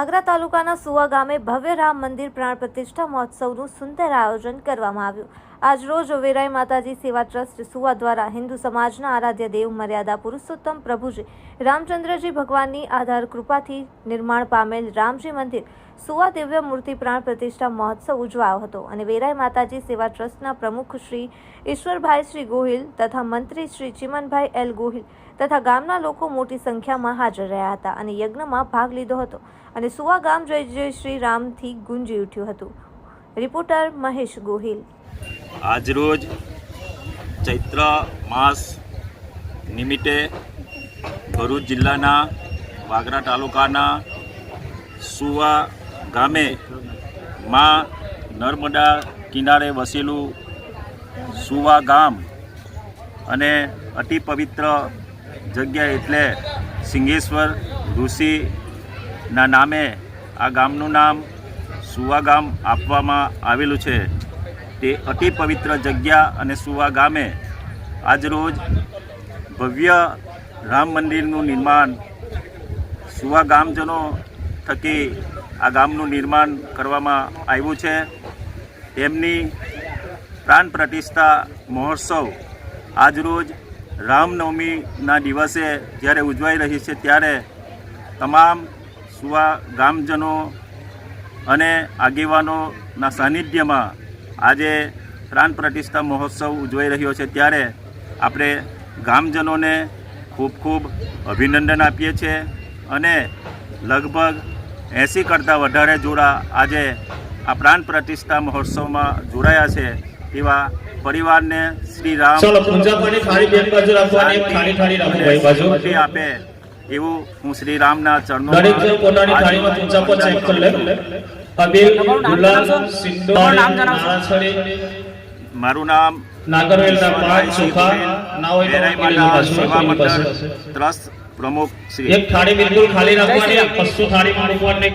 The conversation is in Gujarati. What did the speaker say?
વાગરા તાલુકાના સુવા ગામે ભવ્ય રામ મંદિર પ્રાણ પ્રતિષ્ઠા મહોત્સવનું સુંદર આયોજન કરવામાં આવ્યું. આજરોજ વેરાઈ માતાજી સેવા ટ્રસ્ટ સુવા દ્વારા હિન્દુ સમાજના આરાધ્ય દેવ મર્યાદા પુરુષોત્તમ પ્રભુજી રામચંદ્રજી ભગવાનની આધાર કૃપાથી નિર્માણ પામેલ રામજી મંદિર સુવા દિવ્ય મૂર્તિ પ્રાણ પ્રતિષ્ઠા મહોત્સવ ઉજવાયો હતો અને વેરાઈ માતાજી સેવા ટ્રસ્ટના પ્રમુખ શ્રી ઈશ્વરભાઈ શ્રી ગોહિલ તથા મંત્રી શ્રી ચિમનભાઈ એલ ગોહિલ તથા ગામના લોકો મોટી સંખ્યામાં હાજર રહ્યા હતા અને યજ્ઞમાં ભાગ લીધો હતો અને સુવા ગામ જય જય શ્રી રામથી ગુંજી ઉઠ્યું હતું. રિપોર્ટર મહેશ ગોહિલ. આજરોજ ચૈત્ર માસ નિમિત્તે ભરૂચ જિલ્લાના વાગરા તાલુકાના સુવા ગામે માં નર્મદા કિનારે વસેલું સુવા ગામ અને અતિ પવિત્ર જગ્યા એટલે સિંગેશ્વર ઋષિના નામે આ ગામનું નામ સુવા ગામ આપવામાં આવેલું છે. તે અતિ પવિત્ર જગ્યા અને સુવા ગામે આજરોજ ભવ્ય રામ મંદિરનું નિર્માણ સુવા ગામજનો થકી આ ગામનું નિર્માણ કરવામાં આવ્યું છે. તેમની પ્રાણ પ્રતિષ્ઠા મહોત્સવ આજરોજ રામનવમીના દિવસે જ્યારે ઉજવાઈ રહી છે ત્યારે તમામ સુવા ગામજનો અને આગેવાનોના સાનિધ્યમાં આજે પ્રાણ પ્રતિષ્ઠા મહોત્સવ ઉજવાઈ રહ્યો છે ત્યારે આપણે ગામજનોને ખૂબ ખૂબ અભિનંદન આપીએ છીએ અને લગભગ એંસી કરતાં વધારે જોડા આજે આ પ્રાણ પ્રતિષ્ઠા મહોત્સવમાં જોડાયા છે એવા પરિવારને શ્રી રામ આપે એવું હું શ્રી રામના દરેક અબીલ ગુલાલ સિંદૂર નાળાછડી મારું નામ નાગરવેલના પાંચ સુખા ના હોય તો પ્રમુખ શ્રી એક થાળી બિલકુલ ખાલી રાખવાની કશું થાળીમાં મૂકવાની. નહીં.